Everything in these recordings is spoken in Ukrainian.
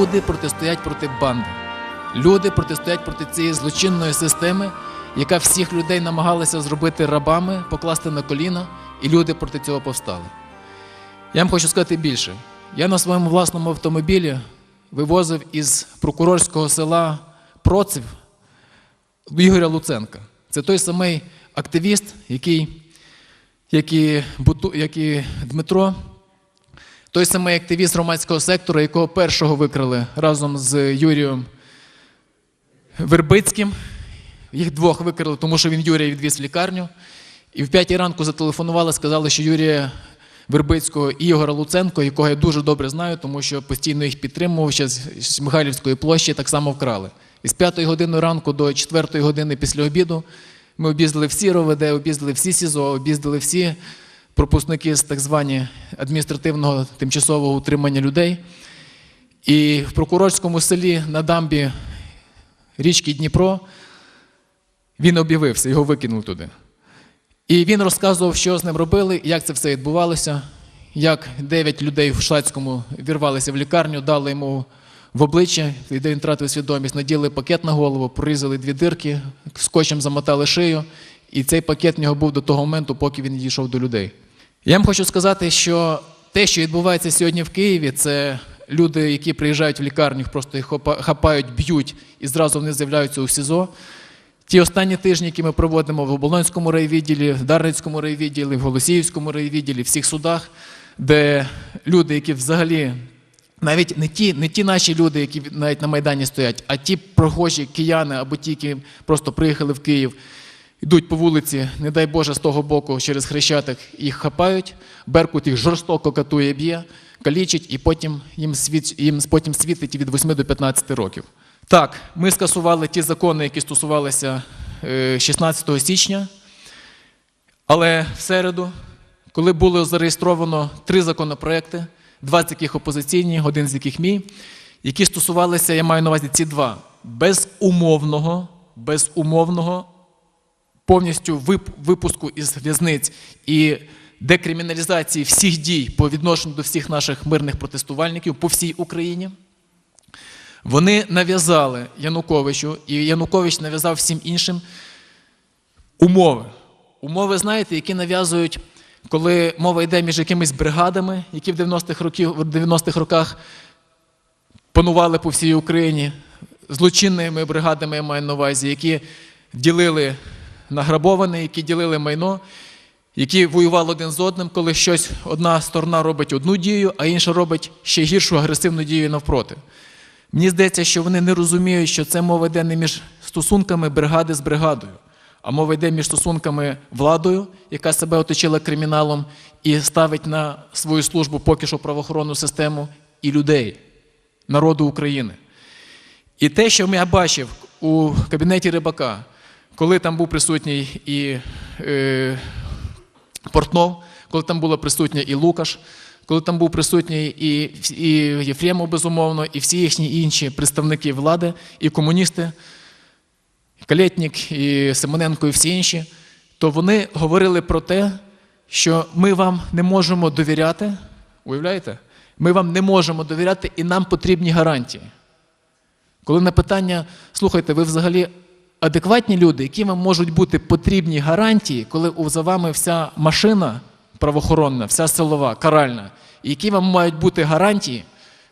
люди протистоять проти банди. Люди протистоять проти цієї злочинної системи, яка всіх людей намагалася зробити рабами, покласти на коліна, і люди проти цього повстали. Я вам хочу сказати більше. Я на своєму власному автомобілі вивозив із прокурорського села Проців Ігоря Луценка. Це той самий активіст, який, як і, Буту- як і Дмитро, той самий активіст громадського сектору, якого першого викрали разом з Юрієм Вербицьким. Їх двох викрили, тому що він Юрія відвіз в лікарню. І в п'ятій ранку зателефонували, сказали, що Юрія Вербицького і Ігора Луценко, якого я дуже добре знаю, тому що постійно їх підтримував ще з Михайлівської площі, так само вкрали. І з п'ятої години ранку до четвертої години після обіду ми об'їздили всі РОВД, об'їздили всі СІЗО, об'їздили всі пропускники з так звані адміністративного тимчасового утримання людей. І в прокурорському селі на дамбі річки Дніпро він об'явився, його викинули туди. І він розказував, що з ним робили, як це все відбувалося, як дев'ять людей в Шацькому вірвалися в лікарню, дали йому в обличчя, де він втратив свідомість, наділи пакет на голову, прорізали дві дирки, скотчем замотали шию, і цей пакет в нього був до того моменту, поки він дійшов до людей. Я вам хочу сказати, що те, що відбувається сьогодні в Києві, це люди, які приїжджають в лікарню, просто їх хапають, б'ють і зразу вони з'являються у СІЗО. Ті останні тижні, які ми проводимо в Оболонському райвідділі, в Дарницькому райвідділі, в Голосіївському райвідділі, в всіх судах, де люди, які взагалі навіть не ті, не ті наші люди, які навіть на Майдані стоять, а ті прохожі кияни або ті, які просто приїхали в Київ, йдуть по вулиці, не дай Боже, з того боку через Хрещатик, їх хапають, Беркут їх жорстоко катує, б'є, калічить, і потім їм, світ, їм потім світить від 8 до 15 років. Так, ми скасували ті закони, які стосувалися е, 16 січня, але в середу, коли було зареєстровано три законопроекти, два з яких опозиційні, один з яких мій, які стосувалися, я маю на увазі ці два, безумовного, безумовного повністю випуску із в'язниць і декриміналізації всіх дій по відношенню до всіх наших мирних протестувальників по всій Україні. Вони нав'язали Януковичу, і Янукович нав'язав всім іншим умови. Умови, знаєте, які нав'язують, коли мова йде між якимись бригадами, які в 90-х років, в 90-х роках панували по всій Україні, злочинними бригадами я маю на увазі, які ділили награбоване, які ділили майно, які воювали один з одним, коли щось одна сторона робить одну дію, а інша робить ще гіршу агресивну дію навпроти. Мені здається, що вони не розуміють, що це мова йде не між стосунками бригади з бригадою, а мова йде між стосунками владою, яка себе оточила криміналом і ставить на свою службу поки що правоохоронну систему, і людей, народу України. І те, що я бачив у кабінеті рибака, коли там був присутній і е, Портнов, коли там була присутня і Лукаш, коли там був присутній і, і Єфремов, безумовно, і всі їхні інші представники влади, і комуністи, і і Симоненко, і всі інші, то вони говорили про те, що ми вам не можемо довіряти. Уявляєте? Ми вам не можемо довіряти, і нам потрібні гарантії. Коли на питання, слухайте, ви взагалі адекватні люди, які вам можуть бути потрібні гарантії, коли за вами вся машина правоохоронна, вся силова, каральна, і які вам мають бути гарантії,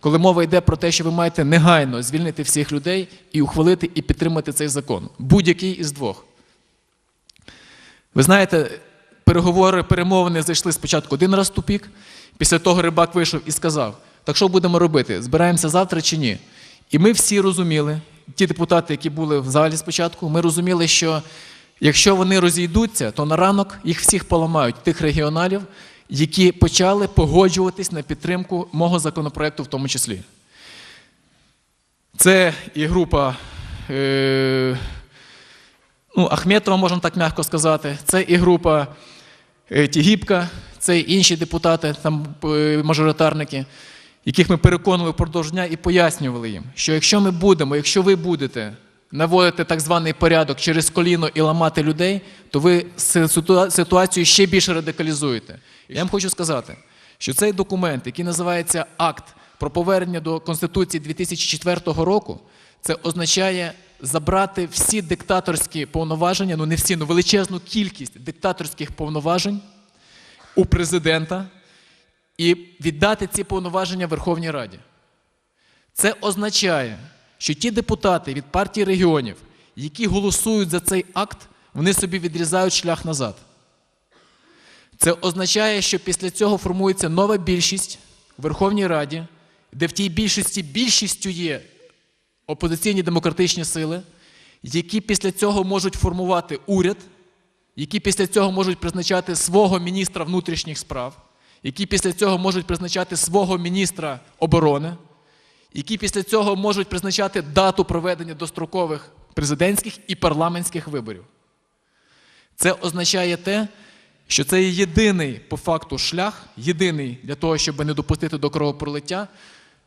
коли мова йде про те, що ви маєте негайно звільнити всіх людей і ухвалити і підтримати цей закон. Будь-який із двох. Ви знаєте, переговори, перемовини зайшли спочатку один раз в тупік, після того рибак вийшов і сказав: так що будемо робити? Збираємося завтра чи ні? І ми всі розуміли, ті депутати, які були в залі спочатку, ми розуміли, що якщо вони розійдуться, то на ранок їх всіх поламають, тих регіоналів, які почали погоджуватись на підтримку мого законопроекту в тому числі. Це і група. Е- ну, Ахметова, можна так м'яко сказати, це і група е, Тігіпка, це і інші депутати, там е, мажоритарники, яких ми переконували впродовж дня і пояснювали їм, що якщо ми будемо, якщо ви будете наводити так званий порядок через коліно і ламати людей, то ви ситуацію ще більше радикалізуєте. Я вам хочу сказати, що цей документ, який називається Акт про повернення до Конституції 2004 року, це означає забрати всі диктаторські повноваження, ну не всі, ну величезну кількість диктаторських повноважень у президента і віддати ці повноваження Верховній Раді. Це означає, що ті депутати від партії регіонів, які голосують за цей акт, вони собі відрізають шлях назад. Це означає, що після цього формується нова більшість у Верховній Раді, де в тій більшості більшістю є опозиційні демократичні сили, які після цього можуть формувати уряд, які після цього можуть призначати свого міністра внутрішніх справ, які після цього можуть призначати свого міністра оборони, які після цього можуть призначати дату проведення дострокових президентських і парламентських виборів. Це означає те, що це є єдиний по факту шлях, єдиний для того, щоб не допустити до кровопролиття,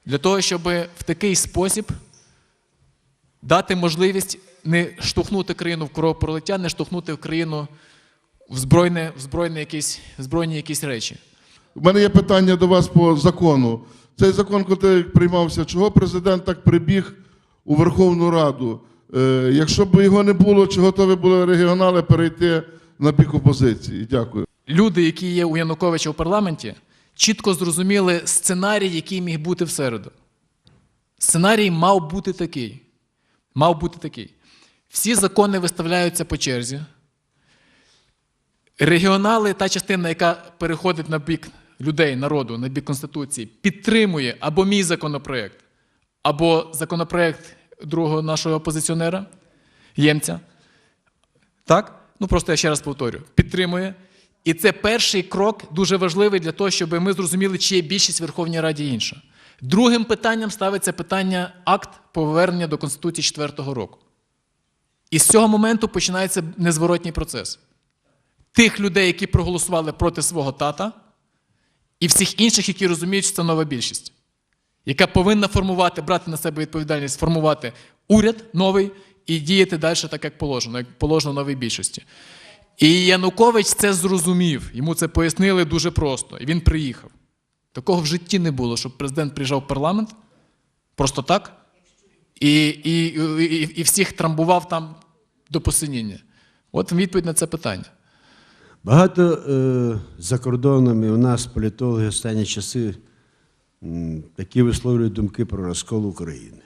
для того, щоб в такий спосіб дати можливість не штовхнути країну в кровопролиття, не штовхнути країну в збройне, в збройне якісь, в збройні якісь речі. У мене є питання до вас по закону. Цей закон, коли приймався, чого президент так прибіг у Верховну Раду? Е, якщо б його не було, чи готові були регіонали перейти на бік опозиції? Дякую. Люди, які є у Януковича в парламенті, чітко зрозуміли сценарій, який міг бути в середу. Сценарій мав бути такий. Мав бути такий. Всі закони виставляються по черзі. Регіонали, та частина, яка переходить на бік людей, народу, на бік Конституції, підтримує або мій законопроект, або законопроект другого нашого опозиціонера, Ємця. Так? Ну просто я ще раз повторю: підтримує. І це перший крок дуже важливий для того, щоб ми зрозуміли, чи є більшість в Верховній Раді інша. Другим питанням ставиться питання акт повернення до Конституції 4-го року. І з цього моменту починається незворотній процес. Тих людей, які проголосували проти свого тата, і всіх інших, які розуміють, що це нова більшість, яка повинна формувати, брати на себе відповідальність, формувати уряд новий і діяти далі так, як положено, як положено новій більшості. І Янукович це зрозумів, йому це пояснили дуже просто, і він приїхав. Такого в житті не було, щоб президент приїжджав в парламент просто так і, і, і, і всіх трамбував там до посиніння. От відповідь на це питання. Багато е, за кордоном і у нас політологи останні часи м, такі висловлюють думки про розкол України.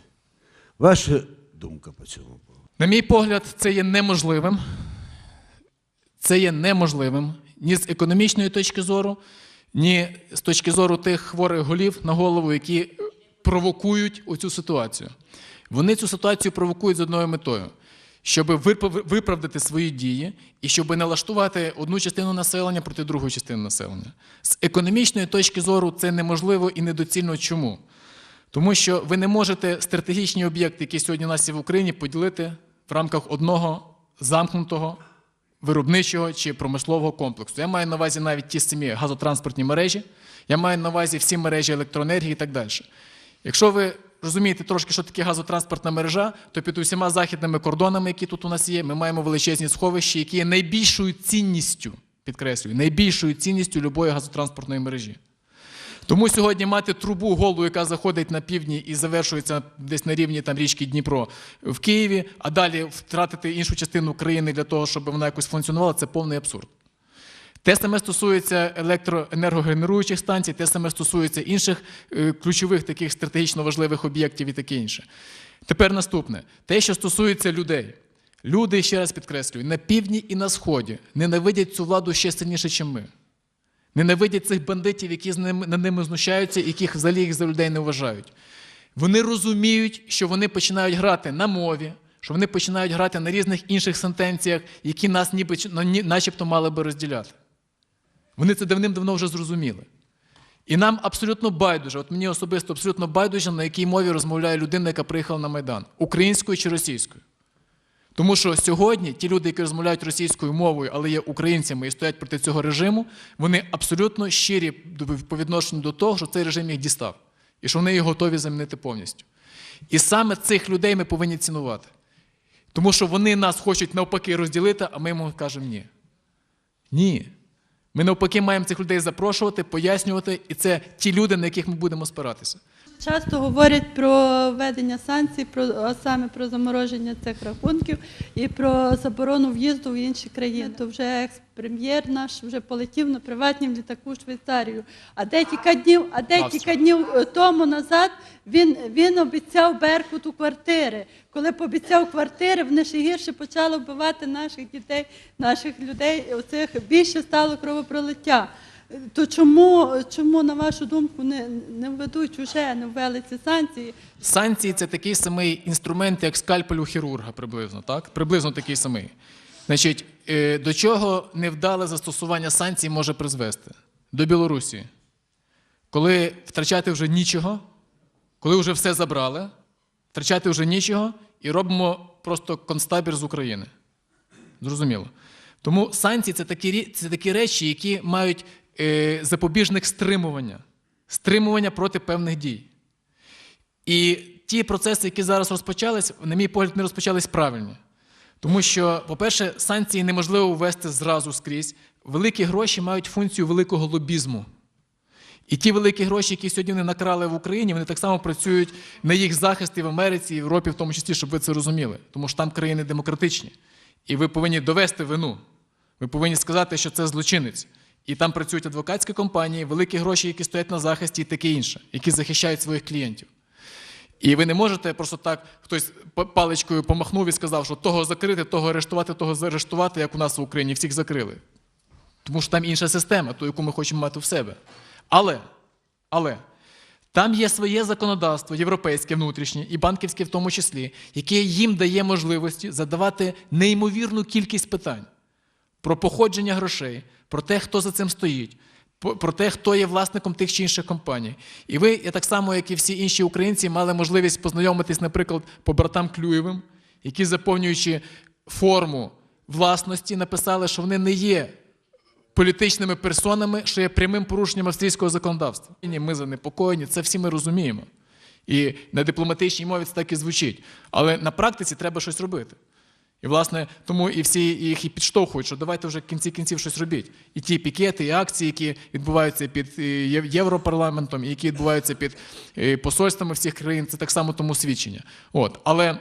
Ваша думка по цьому поводу? На мій погляд, це є неможливим. Це є неможливим ні з економічної точки зору, ні з точки зору тих хворих голів на голову, які провокують оцю ситуацію. Вони цю ситуацію провокують з одною метою, щоб виправдати свої дії і щоб налаштувати одну частину населення проти другої частини населення. З економічної точки зору це неможливо і недоцільно. Чому? Тому що ви не можете стратегічні об'єкти, які сьогодні у нас є в Україні, поділити в рамках одного замкнутого виробничого чи промислового комплексу. Я маю на увазі навіть ті самі газотранспортні мережі, я маю на увазі всі мережі електроенергії і так далі. Якщо ви розумієте трошки, що таке газотранспортна мережа, то під усіма західними кордонами, які тут у нас є, ми маємо величезні сховища, які є найбільшою цінністю, підкреслюю, найбільшою цінністю любої газотранспортної мережі. Тому сьогодні мати трубу голу, яка заходить на півдні і завершується десь на рівні там, річки Дніпро в Києві, а далі втратити іншу частину країни для того, щоб вона якось функціонувала, це повний абсурд. Те саме стосується електроенергогенеруючих станцій, те саме стосується інших е, ключових таких стратегічно важливих об'єктів і таке інше. Тепер наступне: те, що стосується людей. Люди, ще раз підкреслюю, на півдні і на сході ненавидять цю владу ще сильніше, ніж ми. Ненавидять цих бандитів, які над ними знущаються, яких взагалі їх за людей не вважають. Вони розуміють, що вони починають грати на мові, що вони починають грати на різних інших сентенціях, які нас ніби, ну, начебто мали би розділяти. Вони це давним-давно вже зрозуміли. І нам абсолютно байдуже, от мені особисто абсолютно байдуже, на якій мові розмовляє людина, яка приїхала на Майдан, українською чи російською. Тому що сьогодні ті люди, які розмовляють російською мовою, але є українцями і стоять проти цього режиму, вони абсолютно щирі по відношенню до того, що цей режим їх дістав, і що вони його готові замінити повністю. І саме цих людей ми повинні цінувати. Тому що вони нас хочуть навпаки розділити, а ми йому кажемо ні. Ні. Ми навпаки маємо цих людей запрошувати, пояснювати, і це ті люди, на яких ми будемо спиратися. Часто говорять про введення санкцій, про а саме про замороження цих рахунків і про заборону в'їзду в інші країни. То вже екс-прем'єр наш вже полетів на приватнім літаку в Швейцарію. А декілька днів, а декілька днів е, тому назад він, він обіцяв Беркуту квартири. Коли пообіцяв квартири, вони ще гірше почали вбивати наших дітей, наших людей. Оцих більше стало кровопролиття. То чому, чому на вашу думку, не, не введуть уже, не ввели ці санкції? Санкції це такий самий інструмент, як скальпель у хірурга, приблизно, так? Приблизно такий самий. Значить, е, до чого невдале застосування санкцій може призвести? До Білорусі. Коли втрачати вже нічого, коли вже все забрали, втрачати вже нічого, і робимо просто концтабір з України. Зрозуміло. Тому санкції це такі, це такі речі, які мають запобіжник стримування, стримування проти певних дій. І ті процеси, які зараз розпочались, на мій погляд, не розпочались правильні. Тому що, по-перше, санкції неможливо ввести зразу скрізь. Великі гроші мають функцію великого лобізму. І ті великі гроші, які сьогодні вони накрали в Україні, вони так само працюють на їх захист і в Америці, і в Європі, в тому числі, щоб ви це розуміли. Тому що там країни демократичні. І ви повинні довести вину. Ви повинні сказати, що це злочинець. І там працюють адвокатські компанії, великі гроші, які стоять на захисті, і таке інше, які захищають своїх клієнтів. І ви не можете просто так хтось паличкою помахнув і сказав, що того закрити, того арештувати, того заарештувати, як у нас в Україні, всіх закрили. Тому що там інша система, ту, яку ми хочемо мати в себе. Але, але там є своє законодавство, європейське, внутрішнє і банківське в тому числі, яке їм дає можливості задавати неймовірну кількість питань про походження грошей, про те, хто за цим стоїть, про те, хто є власником тих чи інших компаній. І ви, я так само, як і всі інші українці, мали можливість познайомитись, наприклад, по братам Клюєвим, які, заповнюючи форму власності, написали, що вони не є політичними персонами, що є прямим порушенням австрійського законодавства. Ні, Ми занепокоєні, це всі ми розуміємо. І на дипломатичній мові це так і звучить. Але на практиці треба щось робити. І, власне, тому і всі їх і підштовхують, що давайте вже в кінці кінців щось робіть. І ті пікети, і акції, які відбуваються під е, Європарламентом, і які відбуваються під е, посольствами всіх країн, це так само тому свідчення. От. Але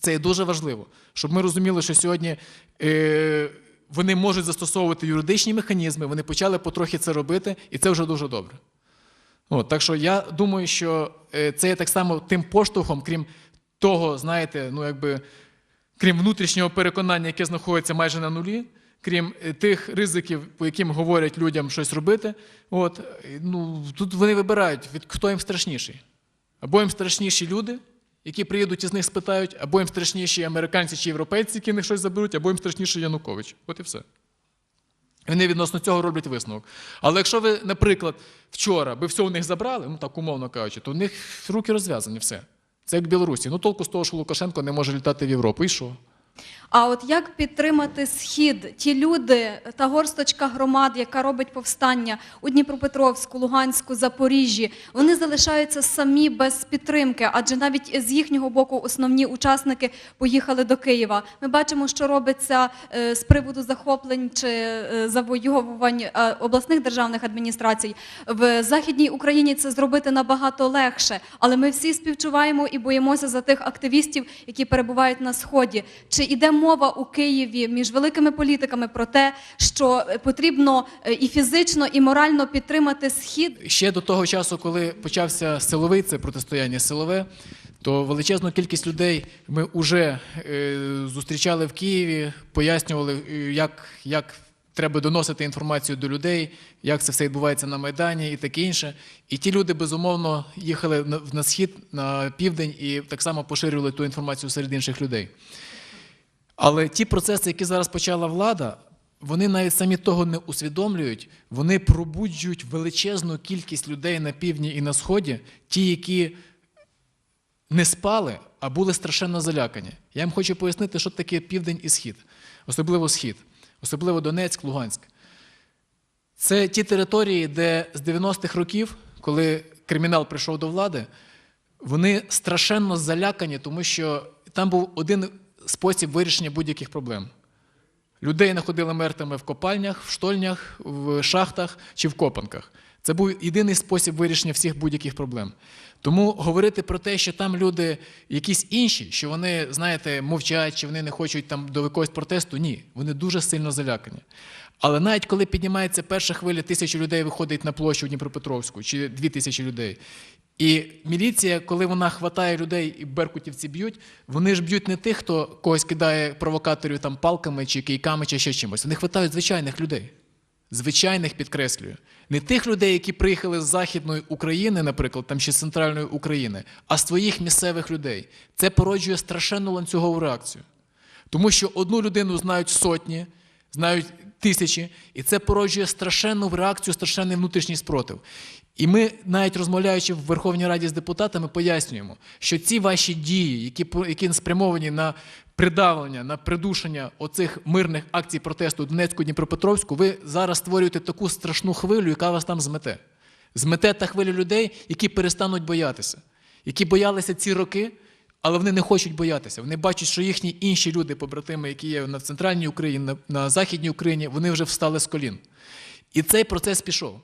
це є дуже важливо, щоб ми розуміли, що сьогодні е, вони можуть застосовувати юридичні механізми, вони почали потрохи це робити, і це вже дуже добре. От, так що я думаю, що е, це є так само тим поштовхом, крім того, знаєте, ну якби крім внутрішнього переконання, яке знаходиться майже на нулі, крім е, тих ризиків, по яким говорять людям щось робити, от, е, ну, тут вони вибирають, від хто їм страшніший. Або їм страшніші люди, які приїдуть і з них спитають, або їм страшніші американці чи європейці, які них щось заберуть, або їм страшніший Янукович. От і все. Вони відносно цього роблять висновок. Але якщо ви, наприклад, вчора би все у них забрали, ну так умовно кажучи, то у них руки розв'язані все. Це як в Білорусі. Ну толку з того, що Лукашенко не може літати в Європу. І що? А от як підтримати схід? Ті люди, та горсточка громад, яка робить повстання у Дніпропетровську, Луганську, Запоріжжі, вони залишаються самі без підтримки, адже навіть з їхнього боку основні учасники поїхали до Києва. Ми бачимо, що робиться е, з приводу захоплень чи е, завоювань е, обласних державних адміністрацій. В Західній Україні це зробити набагато легше, але ми всі співчуваємо і боїмося за тих активістів, які перебувають на сході. Чи іде мова у Києві між великими політиками про те, що е, потрібно е, і фізично, і морально підтримати схід? Ще до того часу, коли почався силовий це протистояння силове, то величезну кількість людей ми вже е, зустрічали в Києві, пояснювали, е, як, як треба доносити інформацію до людей, як це все відбувається на Майдані і таке інше. І ті люди, безумовно, їхали на, на схід, на південь і так само поширювали ту інформацію серед інших людей. Але ті процеси, які зараз почала влада, вони навіть самі того не усвідомлюють, вони пробуджують величезну кількість людей на півдні і на сході, ті, які не спали, а були страшенно залякані. Я вам хочу пояснити, що таке південь і схід, особливо схід, особливо Донецьк, Луганськ. Це ті території, де з 90-х років, коли кримінал прийшов до влади, вони страшенно залякані, тому що там був один спосіб вирішення будь-яких проблем. Людей знаходили мертвими в копальнях, в штольнях, в шахтах чи в копанках. Це був єдиний спосіб вирішення всіх будь-яких проблем. Тому говорити про те, що там люди якісь інші, що вони, знаєте, мовчать, чи вони не хочуть там до якогось протесту, ні, вони дуже сильно залякані. Але навіть коли піднімається перша хвиля, тисячі людей виходить на площу в Дніпропетровську, чи дві тисячі людей. І міліція, коли вона хватає людей і беркутівці б'ють, вони ж б'ють не тих, хто когось кидає провокаторів там палками чи кийками, чи ще чимось. Вони хватають звичайних людей. Звичайних підкреслюю. Не тих людей, які приїхали з Західної України, наприклад, там чи з центральної України, а своїх місцевих людей. Це породжує страшенну ланцюгову реакцію. Тому що одну людину знають сотні, знають тисячі, і це породжує страшенну реакцію, страшенний внутрішній спротив. І ми, навіть розмовляючи в Верховній Раді з депутатами, пояснюємо, що ці ваші дії, які, які спрямовані на придавлення, на придушення оцих мирних акцій протесту у Донецьку, Дніпропетровську, ви зараз створюєте таку страшну хвилю, яка вас там змете. Змете та хвиля людей, які перестануть боятися, які боялися ці роки, але вони не хочуть боятися. Вони бачать, що їхні інші люди, побратими, які є на центральній Україні, на, на Західній Україні, вони вже встали з колін. І цей процес пішов.